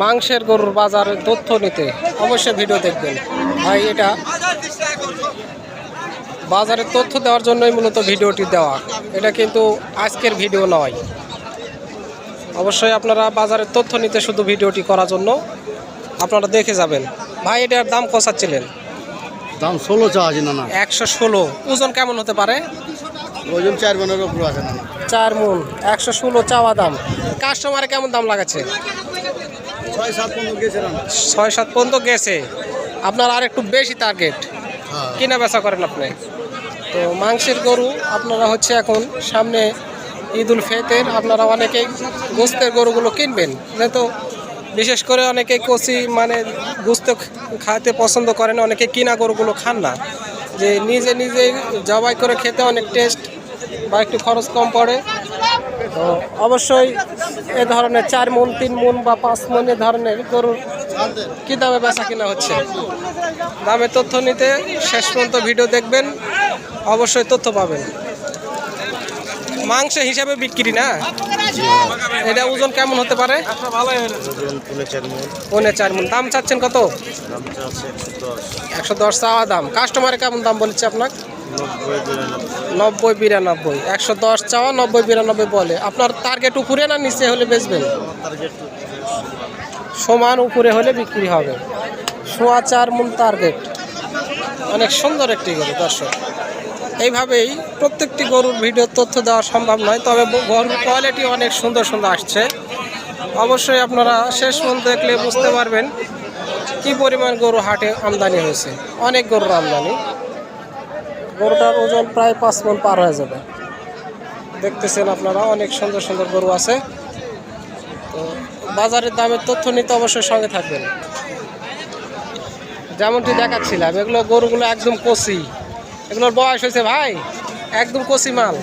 মাংসের গরুর বাজারের তথ্য নিতে অবশ্যই ভিডিও দেখবেন। ভাই এটা বাজারের তথ্য দেওয়ার জন্যই মূলত ভিডিওটি দেওয়া। এটা কিন্তু আজকের ভিডিও নয়। অবশ্যই আপনারা বাজারের তথ্য নিতে শুধু ভিডিওটি করার জন্য আপনারা দেখে যাবেন। ভাই এটার দাম কষাচ্ছিলেন? দাম ষোলো চা আছে না না। একশো ষোলো। ওজন কেমন হতে পারে? ওজন চার মনের উপর আছে না চার মন। একশো ষোলো চাওয়া দাম। কাস্টমারে কেমন দাম লাগাচ্ছে? ছয় সাত পর্যন্ত গেছে। আপনার আর একটু বেশি টার্গেট হ্যাঁ। কিনা বেচা করেন আপনি? তো মাংসের গরু আপনারা হচ্ছে এখন সামনে ঈদ উল ফেতের আপনারা অনেকেই গোস্তের গরুগুলো কিনবেন। তো বিশেষ করে অনেকে কচি মানে গোস্ত খাইতে পছন্দ করেন অনেকে কিনা গরুগুলো খান না। যে নিজে নিজে জবাই করে খেতে অনেক টেস্ট বা একটু খরচ কম পড়ে। তো অবশ্যই এ ধরনের চার মন তিন মন বা পাঁচ মন এ ধরনের গরুর কী দামে বেচা কিনা হচ্ছে? দামে তথ্য নিতে শেষ পর্যন্ত ভিডিও দেখবেন অবশ্যই তথ্য পাবেন। মাংস হিসাবে বিক্রি না? এটা ওজন কেমন হতে পারে? মন পৌনে চার মন। দাম চাচ্ছেন কত? একশো দশ। চাওয়া দাম। কাস্টমারে কেমন দাম বলেছে আপনার? নব্বই বিরানব্বই। একশো দশ চাওয়া নব্বই বিরানব্বই বলে। আপনার টার্গেট উপরে না নিচে হলে বেচবেন? সমান উপরে হলে বিক্রি হবে। সোয়া চার মন টার্গেট অনেক সুন্দর একটি গরু, দর্শক। এইভাবেই প্রত্যেকটি গরুর ভিডিও তথ্য দেওয়া সম্ভব নয়, তবে গরুর কোয়ালিটি অনেক সুন্দর সুন্দর আসছে। অবশ্যই আপনারা শেষ পর্যন্ত দেখলে বুঝতে পারবেন কি পরিমাণ গরু হাটে আমদানি হয়েছে। অনেক গরুর আমদানি। গরুটার ওজন প্রায় পাঁচ মন পার হয়ে যাবে। দেখতেছেন আপনারা অনেক সুন্দর সুন্দর গরু আছে। তো বাজারের দামের তথ্য নিতে অবশ্যই সঙ্গে থাকবেন। যেমনটি দেখাচ্ছিলাম এগুলো গরুগুলো একদম কচি। এগুলোর বয়স হয়েছে ভাই একদম কচি মাল।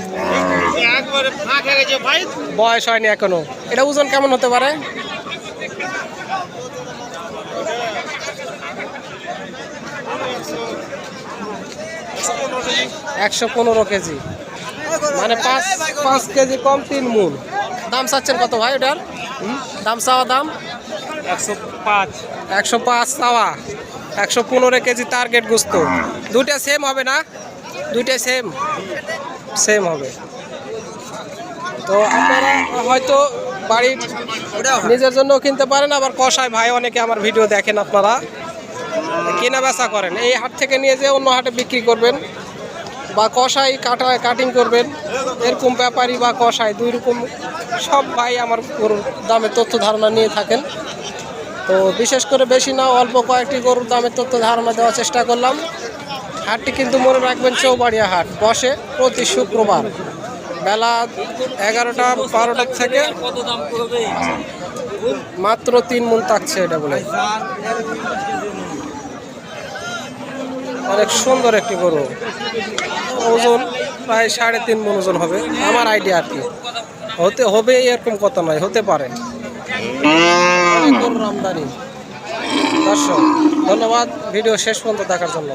বয়স হয়নি এখনও। এটা ওজন কেমন হতে পারে? একশো পনেরো কেজি। মানে পাঁচ পাঁচ কেজি কম তিন মূল। দাম চাচ্ছেন কত ভাই ওটার দাম চাওয়া দাম? একশো পাঁচ। একশো পাঁচ চাওয়া। একশো পনেরো কেজি টার্গেট গুস্ত। দুইটা সেম হবে না? দুইটা সেম সেম হবে। তো আপনারা হয়তো বাড়ির নিজের জন্য কিনতে পারেন আবার কষায় ভাই অনেকে আমার ভিডিও দেখেন আপনারা। কেনা বেচা করেন। এই হাট থেকে নিয়ে যেয়ে অন্য হাটে বিক্রি করবেন বা কষাই কাটা কাটিং করবেন। এরকম ব্যাপারী বা কষাই দুই রকম সব ভাই আমার গরুর দামের তথ্য ধারণা নিয়ে থাকেন। তো বিশেষ করে বেশি না, অল্প কয়েকটি গরুর দামের তথ্য ধারণা দেওয়ার চেষ্টা করলাম। হাটটি কিন্তু মনে রাখবেন চৌবাড়িয়া হাট, বসে প্রতি শুক্রবার বেলা এগারোটা, বারোটা থেকে মাত্র তিন মন থাকছে এটা বলে। অনেক সুন্দর একটি গরু। ওজন প্রায় সাড়ে তিন মন ওজন হবে, আমার আইডিয়া আর কি। হতে, হবে এরকম কথা নয়, হতে পারে। গরুর আমদানি। দর্শক, ধন্যবাদ, ভিডিও শেষ পর্যন্ত দেখার জন্য।